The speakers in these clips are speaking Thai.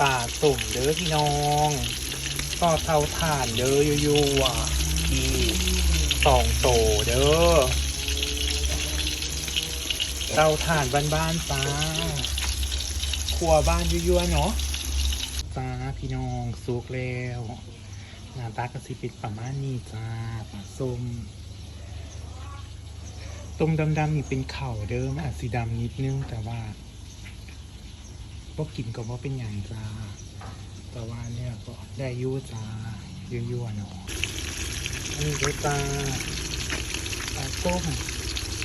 ป่าสุ่มเด้อพี่น้องก็เตาถ่านเด้ออยู่ๆอะอีสองโตเด้อเตาถ่านบ้านๆจ้าครัวบ้านยั่วๆเนาะจ้าพี่น้องสุกแล้วหน้าตากระสิป็นประมาณนี้จ้าปลาส้มตรงดำๆนี่เป็นเข่าเดิมอาจสีดำนิดนึงแต่ว่า พวกกินก็ว่าเป็นอย่างจ้าแต่ว่าเนี่ยก็ได้ยุ่จ้ายั่วๆเนาะอันนี้ด้วยจ้าปลาส้ม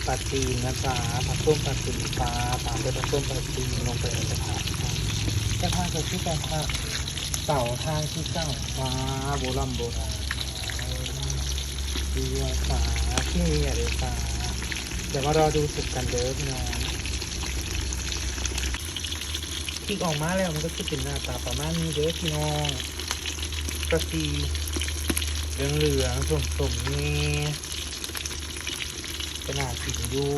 ปลาตีนนะจ๊ะปลาส้มปลาตีนปลาตามด้วยปลาส้มปลาตีนลงไปในกระทะกระทะจะชื่อกระทะเต่าทางที่เจ้าฟ้าโบราณโบราณยั่วจ้าที่นี่อะไรจ้าเดี๋ยวมารอดูสุกกันเด้อพี่น้อง พลิกออกมาแล้วมันก็จะเป็นหน้าตาประมาณนี้เด้อพี่น้องกระทิเหลืองเหลืองๆสมนี่ขนาดสิงอยู่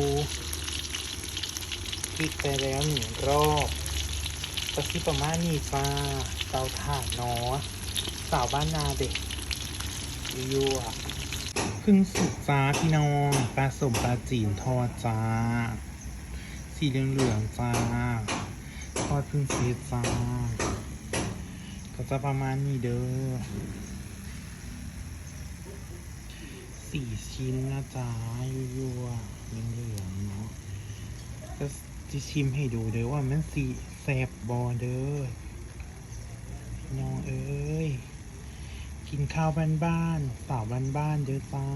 พลิกไปแล้วหนึ่งรอบกระทิประมาณนี้ฟ้าเตาถ่านเนาะสาวบ้านนาเด็กยั่วๆพึ่งสุกจ้าพี่น้องปลาสมปลาจีนทอดจ้า สีเหลืองๆจ้า ทอดพึ่งซีดจ้าก็จะประมาณนี้เด้อสี่ชิ้นนะจ๊ะยั่วๆเหลืองเนาะก็จะชิมให้ดูเด้อว่ามันสีแสบบอเด้อน้องเอ้ย กินข้าวบ้านๆสาวบ้านๆเด้อจ้า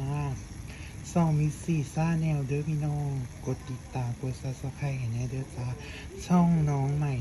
สองมีสี่ซ่าแนวเด้อพี่น้อง กดติดตามกดซับสไครต์ให้แน่เด้อจ้าช่องน้องใหม่